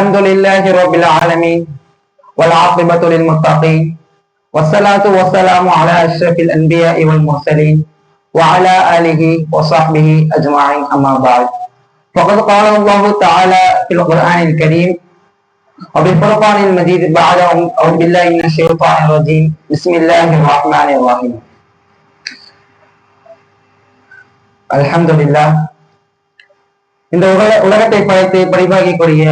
الحمد لله رب العالمين والعاقبة للمتقين والصلاة والسلام على أشرف الأنبياء والمرسلين وعلى آله وصحبه أجمعين أما بعد فقد قال الله تعالى في القرآن الكريم وبالفرقان المجيد بعد أعوذ بالله من الشيطان الرجيم بسم الله الرحمن الرحيم الحمد لله இந்த உலக உலகத்தை படைத்து பரிபாகிக்கூடிய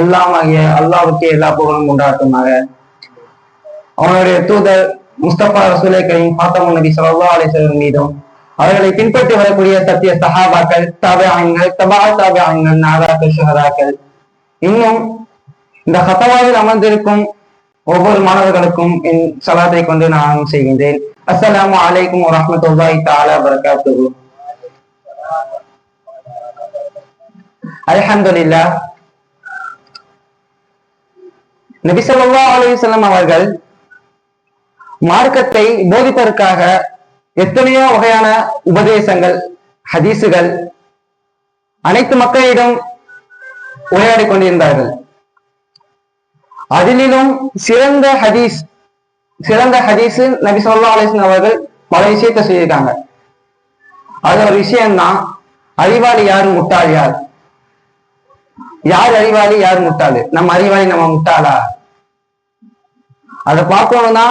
எல்லாம் ஆகிய அல்லாவுக்கே எல்லா புகழும் உண்டாட்டுமாக அவனுடைய தூதர் முஸ்தபா ரசூலை கரீம் ஃபாத்தமு நபி ஸல்லல்லாஹு அலைஹி மீதும் அவர்களை பின்பற்றி வரக்கூடிய சத்திய சஹாபாக்கள் தாபியங்கள் தபா தாபியங்கள் நாதாக்கள் ஷஹராக்கள் இன்னும் இந்த ஹத்தவாவில் அமர்ந்திருக்கும் ஒவ்வொரு மாணவர்களுக்கும் என் சலாத்தை கொண்டு நான் செய்கின்றேன். அஸ்லாம் அலைக்கும் வரஹ்மத்துல்லாஹி தாலா வரகாத்துஹு அலஹம்துல்லா நபிசல்லா ஸல்லல்லாஹு அவர்கள் மார்க்கத்தை போதிப்பதற்காக எத்தனையோ வகையான உபதேசங்கள் ஹதீசுகள் அனைத்து மக்களிடம் உரையாடி கொண்டிருந்தார்கள். அதிலும் சிறந்த ஹதீஸ் சிறந்த ஹதீஸ் நபி சொல்லா அலிஸ்லாம் அவர்கள் பல விஷயத்தை செய்திருக்காங்க அது ஒரு விஷயம்தான் அறிவாளி யாரு? முட்டாள் யார்? யார் அறிவாளி? யார் முட்டாளு? நம்ம அறிவாளி நம்ம முட்டாளா? அதை பார்த்தோம்னா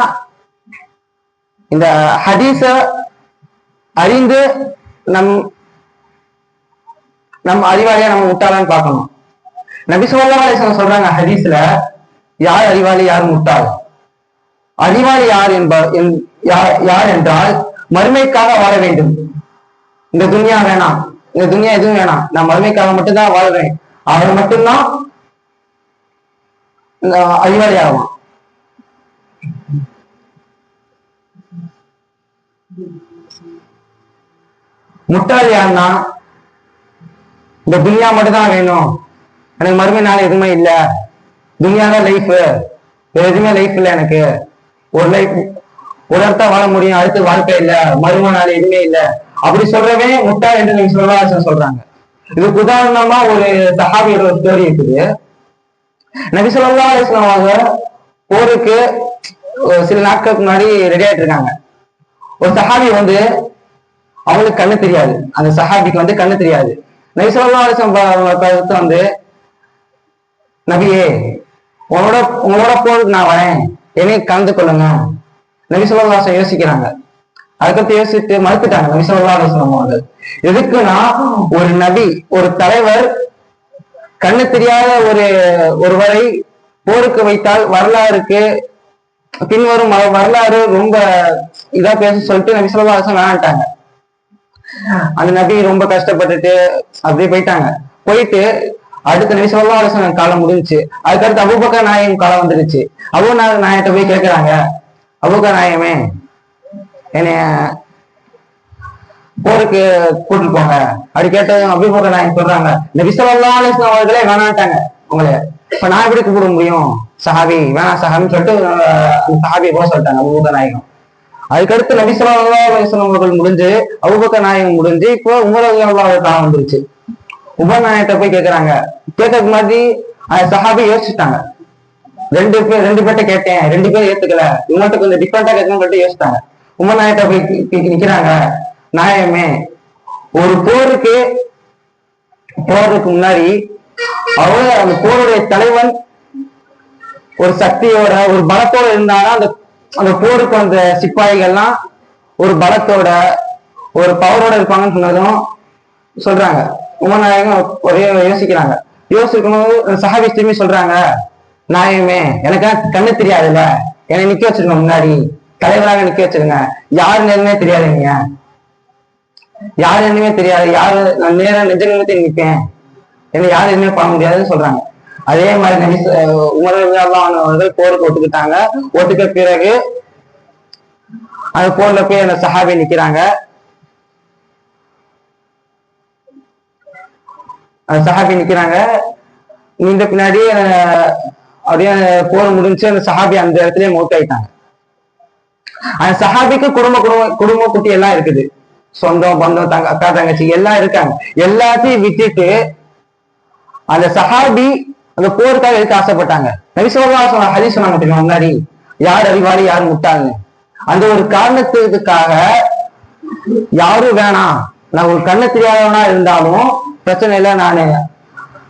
இந்த ஹதீஸ அறிந்து நம் நம் அறிவாளியா நம்ம முட்டாளான்னு பார்க்கணும். நபி ஸல்லல்லாஹு சொல்றாங்க ஹதீஸ்ல யார் அறிவாளி யார் முட்டாள்? அறிவாளி யார் என்ப யார் யார் என்றால் மறுமைக்காக வாழ வேண்டும். இந்த துனியா வேணாம். இந்த துனியா எதுவும் வேணாம். நான் மறுமைக்காக மட்டும்தான் வாழ்றேன் அவர் மட்டும்தான் அறிவாளி ஆகும் முட்டாள் யாருன்னா இந்த துனியா மட்டும்தான் வேணும். எனக்கு மறுமை நாள் எதுவுமே இல்ல. துனியா தான் லைஃப் எதுவுமே லைஃப் இல்ல எனக்கு. ஒரு லைஃப் ஒரு இடத்த வாழ முடியும் அடுத்து வாழ்க்கை இல்ல மறுமை நாள் எதுவுமே இல்ல. அப்படி சொல்றவே முட்டாள் என்று நீங்க சொல்ல சொல்றாங்க. இதுக்கு உதாரணமா ஒரு சஹாபியோட ஒரு ஸ்டோரி இருக்குது. நபி ஸல்லல்லாஹு அலைஹி அவங்க போருக்கு சில நாட்களுக்கு முன்னாடி ரெடி ஆயிட்டு இருக்காங்க ஒரு சஹாபி வந்து அவங்களுக்கு கண்ணு தெரியாது. அந்த சஹாபிக்கு வந்து கண்ணு தெரியாது. நபி ஸல்லல்லாஹு வந்து நபியே உங்களோட உங்களோட போறதுக்கு நான் வரேன். என்னையும் கலந்து கொள்ளுங்க. நபி யோசிக்கிறாங்க. அதுக்கடுத்து யோசித்து மறுத்துட்டாங்க நபி ஸல்லல்லாஹு அவர்கள். எதுக்குன்னா ஒரு நபி ஒரு தலைவர் கண்ணு தெரியாத ஒரு ஒருவரை போருக்கு வைத்தால் வரலாறுக்கு பின்வரும் வரலாறு ரொம்ப இதா பேச சொல்லிட்டு நபி சொல்லா அலைஹி வேணான்ட்டாங்க அந்த நபி ரொம்ப கஷ்டப்பட்டுட்டு அப்படியே போயிட்டாங்க. போயிட்டு அடுத்த நபி சொல்லா அலைஹி காலம் முடிஞ்சுச்சு. அதுக்கடுத்து அபூபக்கர் நாயகம் காலம் வந்துருச்சு. அபு நா- நாயகிட்ட போய் கேக்குறாங்க. அபூபக்கர் நாயகமே என்னைய போருக்கு கூட்டிட்டு போங்க. அப்படி கேட்டதும் அபூபக்கர் நாயகம் சொல்றாங்க. நபி சொல்லா அலைஹி அவர்களே வேணான்ட்டாங்க உங்களை. இப்ப நான் எப்படி கூப்பிட முடியும்? சஹாபி வேணா சஹாபின்னு சொல்லிட்டு அந்த சஹாபியை போக சொல்லிட்டாங்க அபூபக்கர் நாயகம். அதுக்கடுத்து நபி அவர்கள் முடிஞ்சு அபூபக்கர் நாயகம் முடிஞ்சு இப்போ உமர் காலம் வந்துருச்சு. உமர் நாயகத்தை போய் கேக்குறாங்க. கேட்கறதுக்கு மாதிரி சஹாபி யோசிச்சுட்டாங்க. ரெண்டு பேர் ரெண்டு பேர்ட்ட கேட்டேன் ரெண்டு பேரும் ஏத்துக்கல. இவங்கள்ட்ட கொஞ்சம் டிஃப்ரெண்டா கேட்கணும்னு சொல்லிட்டு யோசிச்சாங்க உமர் நாயகத்தை போய் நிக்கிறாங்க. நாயகமே ஒரு போருக்கு போறதுக்கு முன்னாடி அவங்க அந்த போருடைய தலைவன். ஒரு சக்தியோட ஒரு பலத்தோட இருந்தாலும் அந்த அந்த போருக்கு அந்த சிப்பாய்கள்லாம் ஒரு பலத்தோட ஒரு பவரோட இருப்பாங்கன்னு சொன்னதும் சொல்றாங்க. உமநாயகம் ஒரே யோசிக்கிறாங்க. யோசிக்கும்போது அந்த சஹாபி திரும்பி சொல்றாங்க நாயகமே எனக்கு கண்ணு தெரியாதுல்ல. என்னை நிக்க வச்சிருங்க முன்னாடி. தலைவராக நிக்க வச்சிருங்க. யாரு நேரமே தெரியாதுங்க. யார் என்னமே தெரியாது. யாரு நான் நேரம் நெஞ்ச நிமித்தி நிற்பேன் என்ன யாரும் எதுவுமே பண்ண முடியாதுன்னு சொல்றாங்க. அதே மாதிரி நபி ச- போருக்கு ஒத்துக்கிட்டாங்க. ஒத்துக்க பிறகு அந்த போர்ல போய் அந்த சஹாபி நிக்கிறாங்க. அந்த சஹாபி நிக்கிறாங்க. நீண்ட பின்னாடி அப்படியே போர் முடிஞ்சு அந்த சஹாபி அந்த இடத்துலயே மௌத் ஆயிட்டாங்க அந்த சஹாபிக்கு குடும்ப குடும்ப குடும்ப குட்டி எல்லாம் இருக்குது. சொந்தம் பந்தம் தங்க அக்கா தங்கச்சி எல்லாம் இருக்காங்க. எல்லாத்தையும் விட்டுட்டு அந்த சஹாபி அந்த போருக்காக எதுக்கு ஆசைப்பட்டாங்க? நபிசல்லா சொன்ன ஹதீஸ் சொன்னாங்க தெரியுமா? முன்னாடி யார் அறிவாளி யார் முட்டாள்னு. அந்த ஒரு காரணத்துக்காக யாரும் வேணாம். நான் ஒரு கண்ணு தெரியாதவனா இருந்தாலும் பிரச்சனை இல்லை நானு.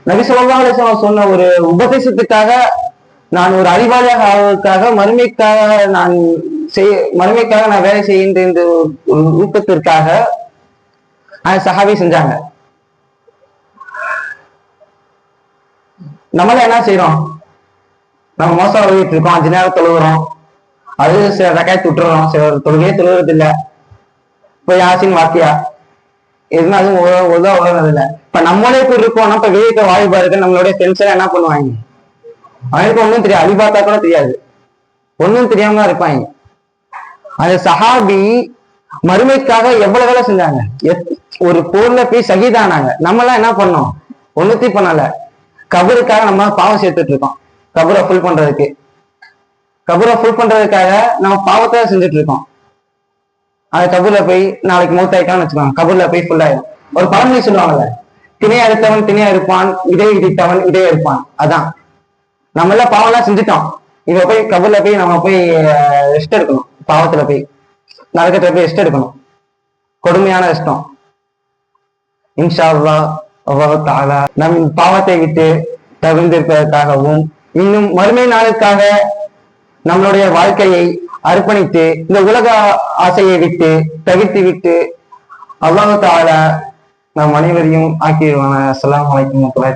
நபி சொல்லா சொன்ன ஒரு உபதேசத்துக்காக நான் ஒரு அறிவாளியாக ஆவதற்காக மறுமைக்காக நான் செய் மறுமைக்காக நான் வேலை செய்கின்ற இந்த ஒரு ஊக்கத்திற்காக அந்த சஹாபி செஞ்சாங்க. நம்மள என்ன செய்யறோம் நம்ம மோசம் எழுதிட்டு இருக்கோம். அஞ்சு நேரம் தொழுகிறோம். அது சில ரக்காய் விட்டுறோம். சில தொழுகையே தொழுகிறது இல்லை இப்போ யாசின் வாக்கியா? எதுனா அதுவும் ஒழுதா உதவுறது இல்லை இப்ப நம்மளே இப்படி இருக்கோம்னா இப்ப வெளியே வாய்ப்பா இருக்கு நம்மளுடைய ஃப்ரெண்ட்ஸ் என்ன பண்ணுவாங்க? அவனுக்கு ஒண்ணும் தெரியாது. அலி பார்த்தா கூட தெரியாது. ஒண்ணும் தெரியாம இருப்பாங்க. அந்த சஹாபி மறுமைக்காக எவ்வளவு வேலை செஞ்சாங்க? எத்- ஒரு போர்ல போய் சகிதானாங்க. நம்மளாம் என்ன பண்ணோம்? ஒண்ணுத்தையும் பண்ணல. கபருக்காக நம்ம பாவம் சேர்த்துட்டு இருக்கோம். கபரை ஃபுல் பண்றதுக்கு. கபரை ஃபுல் பண்றதுக்காக நம்ம பாவத்தை செஞ்சுட்டு இருக்கோம். அந்த கபூர்ல போய் நாளைக்கு மூத்தாயிட்டான்னு வச்சுக்கோங்க. கபூர்ல போய் ஃபுல் ஆயிடும். ஒரு பழமொழி சொல்லுவாங்கல்ல திணையா எடுத்தவன் திணையா இருப்பான் இதே இடித்தவன் இதே இருப்பான் அதான். நம்ம எல்லாம் பாவம் எல்லாம் செஞ்சுட்டோம். இவ போய் கபூர்ல போய் நம்ம போய் ரெஸ்ட் எடுக்கணும். பாவத்துல போய். நரகத்துல போய் ரெஸ்ட் எடுக்கணும். கொடுமையான கஷ்டம். இன்ஷா அல்லா அல்லாஹ் நம் பாவத்தை விட்டு தகுந்திருப்பதற்காகவும் இன்னும் மறுமை நாளுக்காக நம்மளுடைய வாழ்க்கையை அர்ப்பணித்து இந்த உலக ஆசையை விட்டு தவிர்த்து விட்டு அவ்வளவு தாழ நம் அனைவரையும் ஆக்கிடுவான அஸ்லாம் அலைக்கும் வரஹ்மத்துல்லாஹி